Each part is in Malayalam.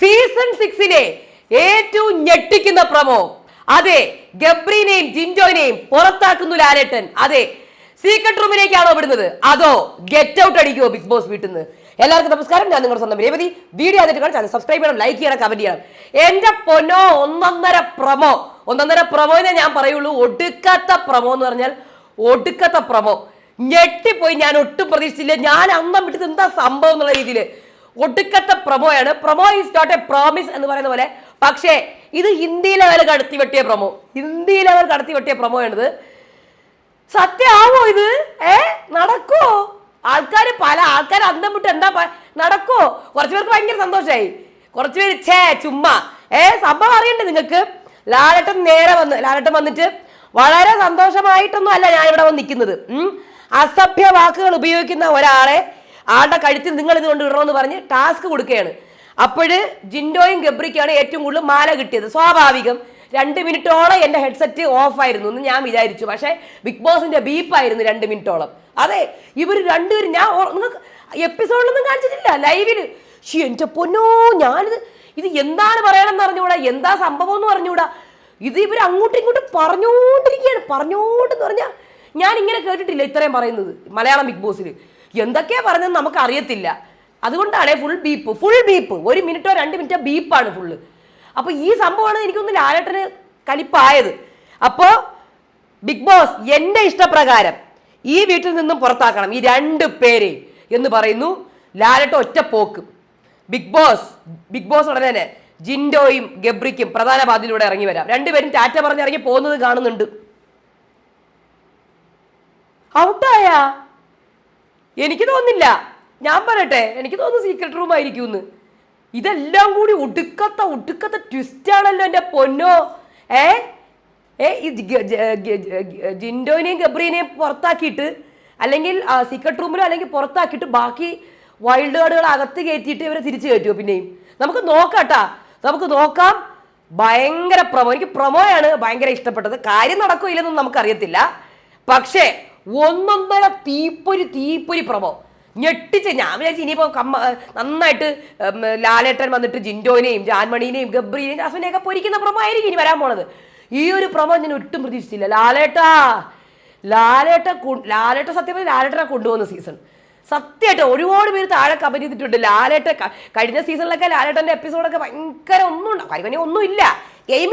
സീസൺ സിക്സിലെ ഏറ്റവും ഞെട്ടിക്കുന്ന പ്രമോ. അതെ ഗബ്രീനെയും ജിൻജോയിനെയും പുറത്താക്കുന്നു ലാലേട്ടൻ അതെ സീക്രട്ട് റൂമിലേക്കാണോ വിടുന്നത്? അതോ ഗെറ്റ് ഔട്ട് അടിക്കുമോ ബിഗ് ബോസ് വീട്ടിൽ നിന്ന്? എല്ലാവർക്കും നമസ്കാരം. ഞാൻ നിങ്ങളുടെ സ്വന്തം രേവതി. വീഡിയോ ആദ്യമായിട്ട് കാണാൻ സബ്സ്ക്രൈബ് ചെയ്യണം ലൈക്ക് ചെയ്യണം കമന്റ് ചെയ്യണം. എന്റെ പൊന്നോ ഒന്നൊന്നര പ്രമോ. ഒന്നൊന്നര പ്രമോനെ ഞാൻ പറയുള്ളൂ. ഒടുക്കാത്ത പ്രമോ എന്ന് പറഞ്ഞാൽ ഒടുക്കത്തെ പ്രമോ. ഞെട്ടിപ്പോയി. ഞാൻ ഒട്ടും പ്രതീക്ഷിച്ചില്ല. ഞാൻ അന്നം വിട്ടത് എന്താ സംഭവം എന്നുള്ള രീതിയിൽ ഒടുക്കത്തെ പ്രമോയാണ് promo is not a promise എന്ന് പറയുന്ന പോലെ പക്ഷേ ഇത് ഹിന്ദി ലെവൽ കടത്തി വെട്ടിയ പ്രമോ ഹിന്ദി ലെവൽ കടത്തി വെട്ടിയ പ്രൊമോ ആണിത്. സത്യമാവോ ഇത്? ഏ? നടക്കോ? ആൾക്കാർ പല ആൾക്കാർ അന്തം വിട്ട് എന്താ നടക്കോ? കുറച്ചു പേർക്ക് ഭയങ്കര സന്തോഷമായി കുറച്ചു പേര് ഛേ ചുമ്മാ. ഏ സംഭവം അറിയണ്ടേ നിങ്ങൾക്ക്? ലാലട്ടൻ നേരെ വന്ന് ലാലട്ടൻ വന്നിട്ട് വളരെ സന്തോഷമായിട്ടൊന്നും അല്ല ഞാൻ ഇവിടെ വന്ന് നിൽക്കുന്നത്. അസഭ്യ വാക്കുകൾ ഉപയോഗിക്കുന്ന ഒരാളെ ആളുടെ കഴുത്തിൽ നിങ്ങൾ ഇത് കൊണ്ട് ഇടണമെന്ന് പറഞ്ഞ് ടാസ്ക് കൊടുക്കുകയാണ്. അപ്പോഴ് ജിൻഡോയും ഗബ്രിക്കാണ് ഏറ്റവും കൂടുതൽ മാല കിട്ടിയത്. സ്വാഭാവികം രണ്ട് മിനിറ്റോളം എന്റെ ഹെഡ്സെറ്റ് ഓഫ് ആയിരുന്നു എന്ന് ഞാൻ വിചാരിച്ചു. പക്ഷേ ബിഗ് ബോസിന്റെ ബീപ്പ് ആയിരുന്നു രണ്ട് മിനിറ്റോളം. അതെ ഇവർ രണ്ടുപേരും ഞാൻ നിങ്ങൾക്ക് എപ്പിസോഡിലൊന്നും കാണിച്ചിട്ടില്ല ലൈവിൽ ഷി എന്റെ പൊന്നോ ഞാനിത് ഇത് എന്താണ് പറയണമെന്ന് അറിഞ്ഞുകൂടാ? എന്താ സംഭവം എന്ന് പറഞ്ഞുകൂടാ ഇത് ഇവർ അങ്ങോട്ടും ഇങ്ങോട്ടും പറഞ്ഞുകൊണ്ടിരിക്കുകയാണ്. പറഞ്ഞുകൊണ്ടെന്ന് പറഞ്ഞാൽ ഞാൻ ഇങ്ങനെ കേട്ടിട്ടില്ല ഇത്രയും പറയുന്നത് മലയാളം ബിഗ് ബോസിൽ എന്തൊക്കെയാ പറഞ്ഞതെന്ന് നമുക്ക് അറിയത്തില്ല അതുകൊണ്ടാണ് ഫുൾ ബീപ്പ് ഫുൾ ബീപ്പ് ഒരു മിനിറ്റോ രണ്ട് മിനിറ്റോ ബീപ്പാണ് ഫുള്ള് അപ്പോൾ ഈ സംഭവമാണ് എനിക്കൊന്ന് ലാലേട്ടന് കലിപ്പായത്. അപ്പോൾ ബിഗ് ബോസ് എന്റെ ഇഷ്ടപ്രകാരം ഈ വീട്ടിൽ നിന്നും പുറത്താക്കണം ഈ രണ്ട് പേരെ എന്ന് പറയുന്നു ലാലട്ട ഒറ്റ പോക്ക്. ബിഗ് ബോസ് ബിഗ് ബോസ് ഉടനെ തന്നെ ജിൻഡോയും ഗബ്രിക്കും പ്രധാന പാതിലൂടെ ഇറങ്ങി വരാം. രണ്ടുപേരും ടാറ്റ പറഞ്ഞ് ഇറങ്ങി പോകുന്നത് കാണുന്നുണ്ട്. ഔട്ടായ എനിക്ക് തോന്നില്ല ഞാൻ പറയട്ടെ എനിക്ക് തോന്നുന്നു സീക്രട്ട് റൂം ആയിരിക്കും ഇതെല്ലാം കൂടി ഒടുക്കത്ത ഒടുക്കത്ത ട്വിസ്റ്റ് ആണല്ലോ എന്റെ പൊന്നോ. ഏ? ഏ ഗ- ജിൻഡോനെയും ഗബ്രീനെയും പുറത്താക്കിയിട്ട് അല്ലെങ്കിൽ സീക്രട്ട് റൂമിലോ അല്ലെങ്കിൽ പുറത്താക്കിയിട്ട് ബാക്കി വൈൽഡ് കാർഡുകൾ അകത്ത് കയറ്റിയിട്ട് ഇവരെ തിരിച്ചു കയറ്റുമോ പിന്നെയും? നമുക്ക് നോക്കാട്ടാ. നമുക്ക് നോക്കാം. ഭയങ്കര പ്രമോ എനിക്ക് പ്രമോയാണ് ഭയങ്കര ഇഷ്ടപ്പെട്ടത്. കാര്യം നടക്കോ ഇല്ലെന്നും നമുക്കറിയത്തില്ല. പക്ഷേ ഒന്നൊന്നര തീപ്പൊരി തീപ്പൊരി പ്രഭവം ഞെട്ടിച്ച്. ഞാൻ വിചാരിച്ചു ഇനിയിപ്പോൾ കമ്മ നന്നായിട്ട് ലാലേട്ടൻ വന്നിട്ട് ജിൻഡോനെയും ജാൻമണീനെയും ഗബ്രീനെയും ജാസ്മിനെയൊക്കെ പൊരിക്കുന്ന പ്രമോ ആയിരിക്കും ഇനി വരാൻ പോണത്. ഈ ഒരു പ്രമോ ഞാൻ ഒട്ടും പ്രതീക്ഷിച്ചില്ല. ലാലേട്ടാ! ലാലേട്ട ലാലേട്ട സത്യം ലാലേട്ടനെ കൊണ്ടുപോകുന്ന സീസൺ. സത്യമായിട്ട് ഒരുപാട് പേര് താഴെ കമന്റ് ചെയ്തിട്ടുണ്ട്. ലാലേട്ട കഴിഞ്ഞ സീസണിലൊക്കെ ലാലേട്ടന്റെ എപ്പിസോഡൊക്കെ ഭയങ്കര ഒന്നും ഉണ്ടാവും കാര്യം ഒന്നും ഇല്ല. ഗെയിം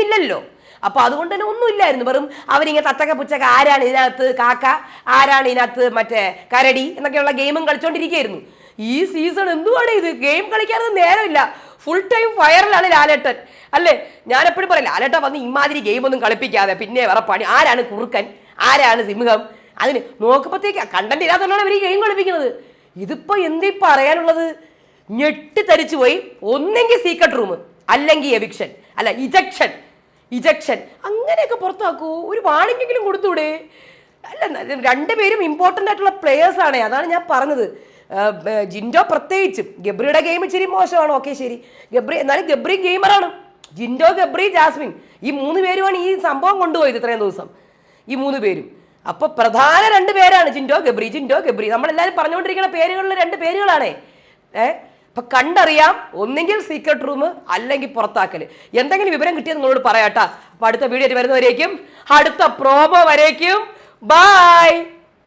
ഇല്ലല്ലോ അപ്പൊ അതുകൊണ്ട് തന്നെ ഒന്നും ഇല്ലായിരുന്നു. വെറും അവരിങ്ങനെ തത്തക്ക പുച്ചക്ക ആരാണ് ഇതിനകത്ത് കാക്ക ആരാണ് ഇതിനകത്ത് മറ്റേ കരടി എന്നൊക്കെയുള്ള ഗെയിമും കളിച്ചോണ്ടിരിക്കുകയായിരുന്നു. ഈ സീസൺ എന്തുവാണ് ഇത്? ഗെയിം കളിക്കാനൊന്നും നേരമില്ല. ഫുൾ ടൈം ഫയറിലാണ് ലാലേട്ടൻ. അല്ലേ? ഞാൻ എപ്പോഴും പറയും ലാലേട്ടൻ വന്ന് ഇമാതിരി ഗെയിം ഒന്നും കളിപ്പിക്കാതെ പിന്നെ വേറെ പണി. ആരാണ് കുറുക്കൻ? ആരാണ് സിംഹം? അതിന് നോക്കുമ്പോഴത്തേക്ക് കണ്ടന്റ് ഇല്ലാത്തതുകൊണ്ടാണ് ഇവർ ഗെയിം കളിപ്പിക്കുന്നത്. ഇതിപ്പോ എന്തി പറയാനുള്ളത്? ഞെട്ടിത്തരിച്ചു പോയി ഒന്നെങ്കിൽ സീക്രട്ട് റൂം അല്ലെങ്കിൽ എവിക്ഷൻ അല്ല ഇജക്ഷൻ ഇജക്ഷൻ. അങ്ങനെയൊക്കെ പുറത്താക്കൂ. ഒരു വാണിംഗെങ്കിലും കൊടുത്തൂടെ? അല്ല രണ്ടുപേരും ഇമ്പോർട്ടന്റ് ആയിട്ടുള്ള പ്ലെയേഴ്സ് ആണ്. അതാണ് ഞാൻ പറഞ്ഞത്. ജിൻഡോ പ്രത്യേകിച്ചും. ഗബ്രിയുടെ ഗെയിം ഇച്ചിരി മോശമാണ്. ഓക്കെ ശരി. ഗബ്രി എന്നാലും ഗബ്രി ഗെയിമറാണ് ജിൻഡോ ഗബ്രി ജാസ്മിൻ. ഈ മൂന്ന് പേരുമാണ് ഈ സംഭവം കൊണ്ടുപോയത് ഇത്രയും ദിവസം. ഈ മൂന്ന് പേരും. അപ്പോൾ പ്രധാന രണ്ട് പേരാണ് ജിൻഡോ ഗബ്രി ജിൻഡോ ഗബ്രി. നമ്മളെല്ലാവരും പറഞ്ഞുകൊണ്ടിരിക്കുന്ന പേരുകളിൽ രണ്ട് പേരുകളാണേ. ഏ? അപ്പൊ കണ്ടറിയാം ഒന്നെങ്കിൽ സീക്രട്ട് റൂം അല്ലെങ്കിൽ പുറത്താക്കൽ എന്തെങ്കിലും വിവരം കിട്ടിയത് നിങ്ങളോട് പറയാട്ടാ അപ്പൊ അടുത്ത വീഡിയോ വരുന്നവരേക്കും അടുത്ത പ്രോമോ വരേക്കും. ബായ്